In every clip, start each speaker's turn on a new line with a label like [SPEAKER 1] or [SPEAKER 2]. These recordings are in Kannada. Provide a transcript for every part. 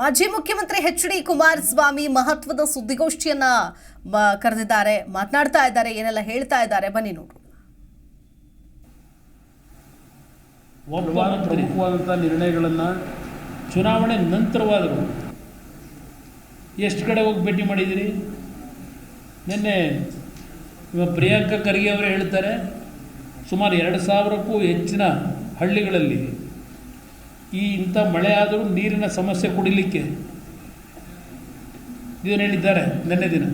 [SPEAKER 1] ಮಾಜಿ ಮುಖ್ಯಮಂತ್ರಿ ಎಚ್ ಡಿ ಕುಮಾರಸ್ವಾಮಿ ಮಹತ್ವದ ಸುದ್ದಿಗೋಷ್ಠಿಯನ್ನ ಕರೆದಿದ್ದಾರೆ, ಮಾತನಾಡ್ತಾ ಇದ್ದಾರೆ, ಏನೆಲ್ಲ ಹೇಳ್ತಾ ಇದ್ದಾರೆ, ಬನ್ನಿ ನೋಡು
[SPEAKER 2] ನಿರ್ಣಯಗಳನ್ನ ನಿರ್ಣಯಗಳನ್ನು ಚುನಾವಣೆ ನಂತರವಾದರೂ ಎಷ್ಟು ಕಡೆ ಹೋಗಿ ಭೇಟಿ ಮಾಡಿದ್ದೀರಿ ನಿನ್ನೆ ಪ್ರಿಯಾಂಕಾ ಖರ್ಗೆ ಅವರು ಹೇಳ್ತಾರೆ, ಸುಮಾರು ಎರಡು ಸಾವಿರಕ್ಕೂ ಹೆಚ್ಚಿನ ಹಳ್ಳಿಗಳಲ್ಲಿ ಈ ಇಂಥ ಮಳೆ ಆದರೂ ನೀರಿನ ಸಮಸ್ಯೆ ಕುಡಿಲಿಕ್ಕೆ. ಇದನ್ನು ಹೇಳಿದ್ದಾರೆ ನೆನ್ನೆ ದಿನ.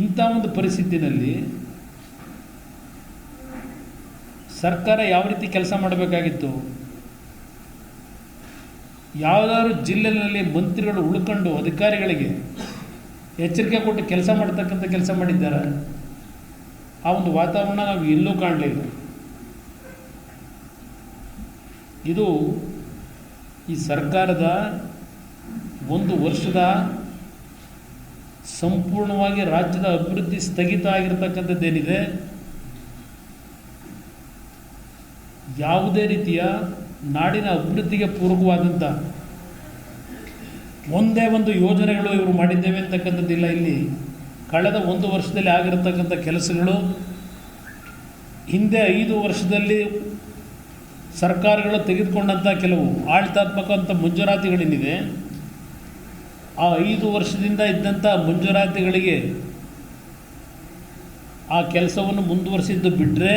[SPEAKER 2] ಇಂಥ ಒಂದು ಪರಿಸ್ಥಿತಿನಲ್ಲಿ ಸರ್ಕಾರ ಯಾವ ರೀತಿ ಕೆಲಸ ಮಾಡಬೇಕಾಗಿತ್ತು? ಯಾವುದಾದ್ರು ಜಿಲ್ಲೆಯಲ್ಲಿ ಮಂತ್ರಿಗಳು ಉಳ್ಕೊಂಡು ಅಧಿಕಾರಿಗಳಿಗೆ ಎಚ್ಚರಿಕೆ ಕೊಟ್ಟು ಕೆಲಸ ಮಾಡ್ತಕ್ಕಂಥ ಕೆಲಸ ಮಾಡಿದ್ದಾರೆ? ಆ ಒಂದು ವಾತಾವರಣ ನಾವು ಎಲ್ಲೂ ಕಾಣಲಿಲ್ಲ ಇದು ಈ ಸರ್ಕಾರದ ಒಂದು ವರ್ಷದ ಸಂಪೂರ್ಣವಾಗಿ ರಾಜ್ಯದ ಅಭಿವೃದ್ಧಿ ಸ್ಥಗಿತ ಆಗಿರ್ತಕ್ಕಂಥದ್ದೇನಿದೆ? ಯಾವುದೇ ರೀತಿಯ ನಾಡಿನ ಅಭಿವೃದ್ಧಿಗೆ ಪೂರಕವಾದಂಥ ಒಂದೇ ಒಂದು ಯೋಜನೆಗಳು ಇವರು ಮಾಡಿದ್ದೇವೆ ಅಂತಕ್ಕಂಥದ್ದಿಲ್ಲ. ಇಲ್ಲಿ ಕಳೆದ ಒಂದು ವರ್ಷದಲ್ಲಿ ಆಗಿರತಕ್ಕಂಥ ಕೆಲಸಗಳು ಹಿಂದೆ ಐದು ವರ್ಷದಲ್ಲಿ ಸರ್ಕಾರಗಳು ತೆಗೆದುಕೊಂಡಂಥ ಕೆಲವು ಆಡಳಿತಾತ್ಮಕ ಮಂಜೂರಾತಿಗಳೇನಿದೆ, ಆ ಐದು ವರ್ಷದಿಂದ ಇದ್ದಂಥ ಮಂಜೂರಾತಿಗಳಿಗೆ ಆ ಕೆಲಸವನ್ನು ಮುಂದುವರಿಸಿದ್ದು ಬಿಟ್ಟರೆ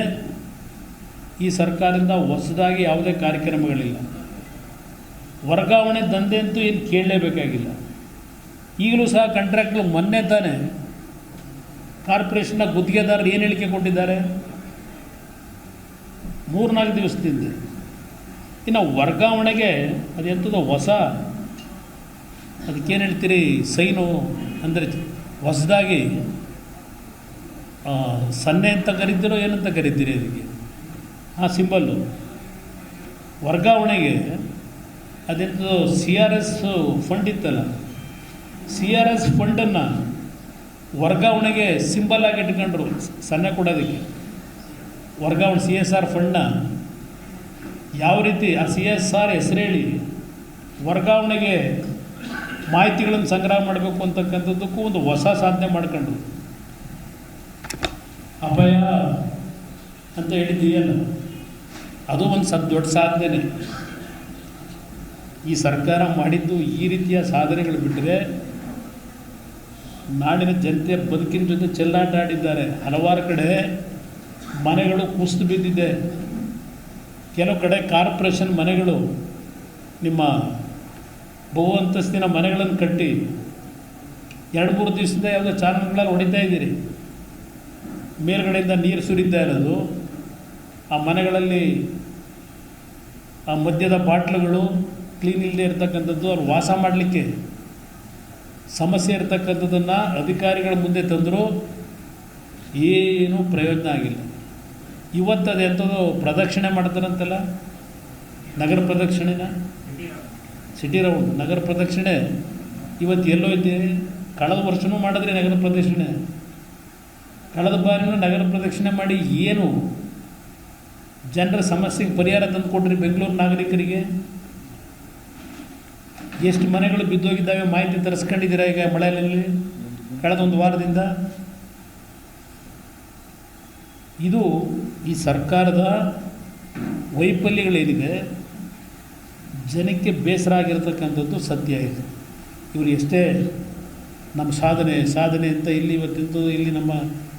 [SPEAKER 2] ಈ ಸರ್ಕಾರದಿಂದ ಹೊಸದಾಗಿ ಯಾವುದೇ ಕಾರ್ಯಕ್ರಮಗಳಿಲ್ಲ. ವರ್ಗಾವಣೆ ದಂಧೆ ಅಂತೂ ಏನು ಕೇಳಲೇಬೇಕಾಗಿಲ್ಲ. ಈಗಲೂ ಸಹ ಕಾಂಟ್ರಾಕ್ಟ್ಗಳು ಮೊನ್ನೆ ತಾನೇ ಕಾರ್ಪೊರೇಷನ್ನ ಗುತ್ತಿಗೆದಾರರು ಏನು ಹೇಳಿಕೆ ಕೊಟ್ಟಿದ್ದಾರೆ? ಮೂರ್ನಾಲ್ಕು ದಿವಸದಿಂದ ಇನ್ನು ವರ್ಗಾವಣೆಗೆ ಅದೆಂಥದ್ದು ಹೊಸ, ಅದಕ್ಕೇನು ಹೇಳ್ತೀರಿ, ಸೈನು ಅಂದರೆ ಹೊಸದಾಗಿ ಸನ್ನೆ ಅಂತ ಕರಿತೀರೋ ಏನಂತ ಕರಿತೀರಿ ಅದಕ್ಕೆ? ಆ ಸಿಂಬಲ್ಲು ವರ್ಗಾವಣೆಗೆ ಅದೆಂಥದ್ದು ಸಿ ಆರ್ ಎಸ್ ಫಂಡ್ ಇತ್ತಲ್ಲ ಸಿ ಆರ್ ಎಸ್ ಫಂಡನ್ನು ವರ್ಗಾವಣೆಗೆ ಸಿಂಬಲ್ ಆಗಿ ಇಟ್ಕೊಂಡ್ರು, ಸನ್ನೆ ಕೊಡೋದಕ್ಕೆ. ವರ್ಗಾವಣೆ ಸಿ ಎಸ್ ಆರ್ ಫಂಡ್ನ ಯಾವ ರೀತಿ ಆ ಸಿ ಎಸ್ ಆರ್ ಹೆಸರೇಳಿ ವರ್ಗಾವಣೆಗೆ ಮಾಹಿತಿಗಳನ್ನು ಸಂಗ್ರಹ ಮಾಡಬೇಕು ಅಂತಕ್ಕಂಥದ್ದಕ್ಕೂ ಒಂದು ಹೊಸ ಸಾಧನೆ ಮಾಡ್ಕೊಂಡ್ರು. ಅಪಾಯ ಅಂತ ಹೇಳಿದ್ದೀಯಲ್ಲ ಅದು ಒಂದು ಸದ್ ದೊಡ್ಡ ಸಾಧನೆ ಈ ಸರ್ಕಾರ ಮಾಡಿದ್ದು ಈ ರೀತಿಯ ಸಾಧನೆಗಳು ಬಿಟ್ಟರೆ ನಾಡಿನ ಜನತೆ ಬದುಕಿನ ಜೊತೆ ಚೆಲ್ಲಾಟ ಆಡಿದ್ದಾರೆ ಹಲವಾರು ಕಡೆ ಮನೆಗಳು ಕುಸಿದು ಬಿದ್ದಿದೆ. ಕೆಲವು ಕಡೆ ಕಾರ್ಪೊರೇಷನ್ ಮನೆಗಳು, ನಿಮ್ಮ ಬಹು ಅಂತಸ್ತಿನ ಮನೆಗಳನ್ನು ಕಟ್ಟಿ ಎರಡು ಮೂರು ದಿವಸದ ಯಾವುದೋ ಚಾನಲ್ಗಳಲ್ಲಿ ಹೊಡಿತಾ ಇದ್ದೀರಿ. ಮೇಲುಗಡೆಯಿಂದ ನೀರು ಸುರಿತಾ ಇರೋದು. ಆ ಮನೆಗಳಲ್ಲಿ ಆ ಮದ್ಯದ ಬಾಟ್ಲುಗಳು ಕ್ಲೀನ್ ಇಲ್ಲದೆ ಇರತಕ್ಕಂಥದ್ದು ಅವ್ರು ವಾಸ ಮಾಡಲಿಕ್ಕೆ ಸಮಸ್ಯೆ ಇರತಕ್ಕಂಥದ್ದನ್ನು ಅಧಿಕಾರಿಗಳ ಮುಂದೆ ತಂದರೂ. ಏನೂ ಪ್ರಯೋಜನ ಆಗಿಲ್ಲ. ಇವತ್ತು ಅದು ಎಂಥದ್ದು ಪ್ರದಕ್ಷಿಣೆ ಮಾಡ್ತಾರಂತಲ್ಲ? ನಗರ ಪ್ರದಕ್ಷಿಣೆನ? ಸಿಟಿ ರೌಂಡ್ ನಗರ ಪ್ರದಕ್ಷಿಣೆ. ಇವತ್ತು ಎಲ್ಲೋ ಇದೆ ಕಳೆದ ವರ್ಷನೂ ಮಾಡಿದ್ರಿ ನಗರ ಪ್ರದಕ್ಷಿಣೆ. ಕಳೆದ ಬಾರಿನೂ ನಗರ ಪ್ರದಕ್ಷಿಣೆ ಮಾಡಿ ಏನು? ಜನರ ಸಮಸ್ಯೆಗೆ ಪರಿಹಾರ ತಂದು ಕೊಡ್ರಿ ಬೆಂಗಳೂರು ನಾಗರಿಕರಿಗೆ. ಎಷ್ಟು ಮನೆಗಳು ಬಿದ್ದೋಗಿದ್ದಾವೆ ಮಾಹಿತಿ ತರಿಸ್ಕೊಂಡಿದ್ದೀರಾ ಈಗ ಮಳೆಯಲ್ಲಿ? ಕಳೆದ ಒಂದು ವಾರದಿಂದ. ಇದು ಈ ಸರ್ಕಾರದ ವೈಫಲ್ಯಗಳೇನಿದೆ ಜನಕ್ಕೆ ಬೇಸರ ಆಗಿರತಕ್ಕಂಥದ್ದು ಸತ್ಯ ಇದು. ಇವರು ಎಷ್ಟೇ ನಮ್ಮ ಸಾಧನೆ ಸಾಧನೆ ಅಂತ ಇಲ್ಲಿ ಇವತ್ತಿಂದು ಇಲ್ಲಿ ನಮ್ಮ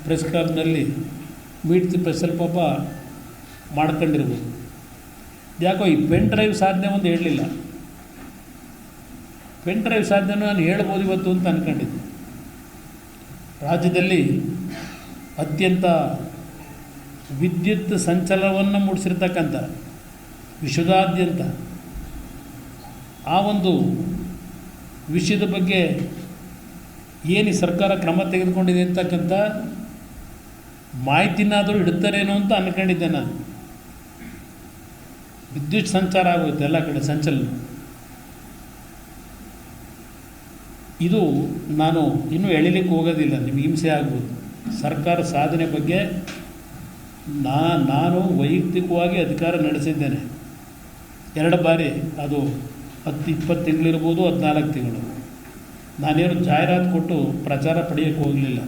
[SPEAKER 2] ಪ್ರೆಸ್ ಕ್ಲಬ್ನಲ್ಲಿ ಮೀಟ್ ದಿ ಪ್ರೆಸ್ ಪಾಪ ಮಾಡ್ಕೊಂಡಿರ್ಬೋದು. ಯಾಕೋ ಈ ಪೆನ್ ಡ್ರೈವ್ ಸಾಧನೆ ಒಂದು ಹೇಳಲಿಲ್ಲ. ಪೆನ್ ಡ್ರೈವ್ ಸಾಧನೆ ನಾನು ಹೇಳ್ಬೋದು ಇವತ್ತು ಅಂತ ಅಂದ್ಕೊಂಡಿದ್ದೆ ರಾಜ್ಯದಲ್ಲಿ ಅತ್ಯಂತ ವಿದ್ಯುತ್ ಸಂಚಲನವನ್ನು ಮೂಡಿಸಿರ್ತಕ್ಕಂಥ, ವಿಶ್ವದಾದ್ಯಂತ. ಆ ಒಂದು ವಿಷಯದ ಬಗ್ಗೆ ಏನು ಸರ್ಕಾರ ಕ್ರಮ ತೆಗೆದುಕೊಂಡಿದೆ ಅಂತಕ್ಕಂಥ ಮಾಹಿತಿನಾದರೂ ಇಡ್ತಾರೇನೋ ಅಂತ ಅಂದ್ಕೊಂಡಿದ್ದೆ ನಾನು. ವಿದ್ಯುತ್ ಸಂಚಾರ ಆಗೋಯ್ತು ಎಲ್ಲ ಕಡೆ ಸಂಚಲನ. ಇದು ನಾನು ಇನ್ನೂ ಎಳಿಲಿಕ್ಕೆ ಹೋಗೋದಿಲ್ಲ, ನಿಮಗೆ ಹಿಂಸೆ ಆಗ್ಬೋದು. ಸರ್ಕಾರ ಸಾಧನೆ ಬಗ್ಗೆ ನಾ, ನಾನು ವೈಯಕ್ತಿಕವಾಗಿ ಅಧಿಕಾರ ನಡೆಸಿದ್ದೇನೆ. ಎರಡು ಬಾರಿ, ಅದು ಹತ್ತು, ಇಪ್ಪತ್ತು ತಿಂಗಳಿರ್ಬೋದು ಹದಿನಾಲ್ಕು ತಿಂಗಳು. ನಾನೇನು ಜಾಹೀರಾತು ಕೊಟ್ಟು ಪ್ರಚಾರ ಪಡೆಯೋಕ್ಕೆ ಹೋಗಲಿಲ್ಲ.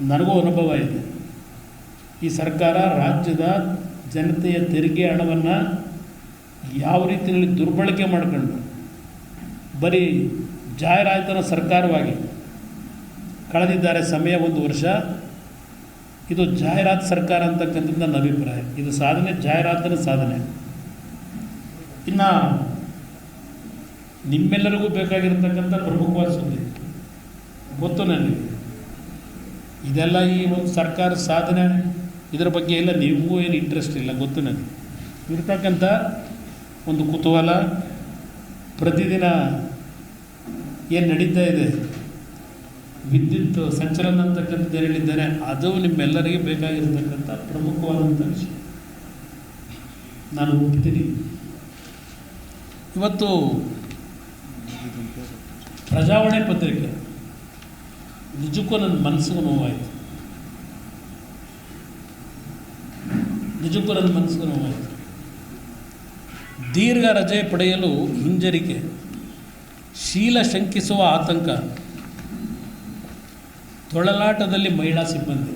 [SPEAKER 2] ನನಗೂ ಅನುಭವ ಇದೆ. ಈ ಸರ್ಕಾರ ರಾಜ್ಯದ ಜನತೆಯ ತೆರಿಗೆ ಹಣವನ್ನು ಯಾವ ರೀತಿಯಲ್ಲಿ ದುರ್ಬಳಕೆ ಮಾಡಿಕೊಂಡು, ಬರೀ ಜಾಹೀರಾತನ ಸರ್ಕಾರವಾಗಿ ಕಳೆದಿದ್ದಾರೆ ಸಮಯ ಒಂದು ವರ್ಷ. ಇದು ಜಾಹೀರಾತು ಸರ್ಕಾರ ಅಂತಕ್ಕಂಥದ್ದು ನನ್ನ ಅಭಿಪ್ರಾಯ. ಇದು ಸಾಧನೆ, ಜಾಹೀರಾತಿನ ಸಾಧನೆ. ಇನ್ನು ನಿಮ್ಮೆಲ್ಲರಿಗೂ ಬೇಕಾಗಿರ್ತಕ್ಕಂಥ ಪ್ರಮುಖವಾದ ಸುದ್ದಿ, ಗೊತ್ತು ನನಗೆ. ಇದೆಲ್ಲ ಈ ಒಂದು ಸರ್ಕಾರ ಸಾಧನೆ, ಇದರ ಬಗ್ಗೆ ಎಲ್ಲ ನಿಮಗೂ ಏನು ಇಂಟ್ರೆಸ್ಟ್ ಇಲ್ಲ, ಗೊತ್ತು ನನಗೆ. ಇರ್ತಕ್ಕಂಥ ಒಂದು ಕುತೂಹಲ ಪ್ರತಿದಿನ ಏನು ನಡೀತಾ ಇದೆ ವಿದ್ಯುತ್ ಸಂಚಲನ ಅಂತಕ್ಕಂಥದ್ದು ಹೇಳಿದ್ದಾರೆ, ಅದು ನಿಮ್ಮೆಲ್ಲರಿಗೆ ಬೇಕಾಗಿರ್ತಕ್ಕಂಥ ಪ್ರಮುಖವಾದಂಥ ವಿಷಯ. ನಾನು ಒಪ್ಪಿದ್ದೀನಿ. ಇವತ್ತು ಪ್ರಜಾವಾಣಿ ಪತ್ರಿಕೆ, ನಿಜಕ್ಕೂ ನನ್ನ ಮನಸ್ಸಿಗೂ ನೋವಾಯಿತು. ನಿಜಕ್ಕೂ ನನ್ನ ಮನಸ್ಸಿಗೂ ನೋವಾಯಿತು. ದೀರ್ಘ ರಜೆ ಪಡೆಯಲು ಹಿಂಜರಿಕೆ, ಶೀಲ ಶಂಕಿಸುವ ಆತಂಕ. ತೊಳಲಾಟದಲ್ಲಿ ಮಹಿಳಾ ಸಿಬ್ಬಂದಿ.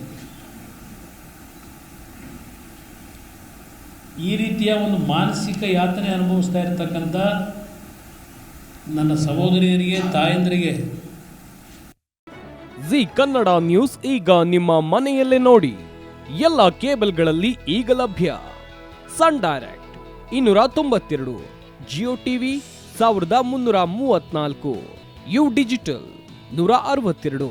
[SPEAKER 2] ಈ ರೀತಿಯ ಒಂದು ಮಾನಸಿಕ ಯಾತನೆ ಅನುಭವಿಸ್ತಾ ಇರತಕ್ಕಂಥ ನನ್ನ ಸಹೋದರಿಯರಿಗೆ, ತಾಯಂದರಿಗೆ.
[SPEAKER 3] ಜಿ ಕನ್ನಡ ನ್ಯೂಸ್ ಈಗ ನಿಮ್ಮ ಮನೆಯಲ್ಲೇ ನೋಡಿ. ಎಲ್ಲ ಕೇಬಲ್ಗಳಲ್ಲಿ ಈಗ ಲಭ್ಯ. ಸನ್ ಡೈರೆಕ್ಟ್ ಇನ್ನೂರ ತೊಂಬತ್ತೆರಡು, ಜಿಯೋ ಟಿವಿ ಸಾವಿರದ ಮುನ್ನೂರ ಮೂವತ್ನಾಲ್ಕು ಯು ಡಿಜಿಟಲ್ ನೂರ ಅರವತ್ತೆರಡು.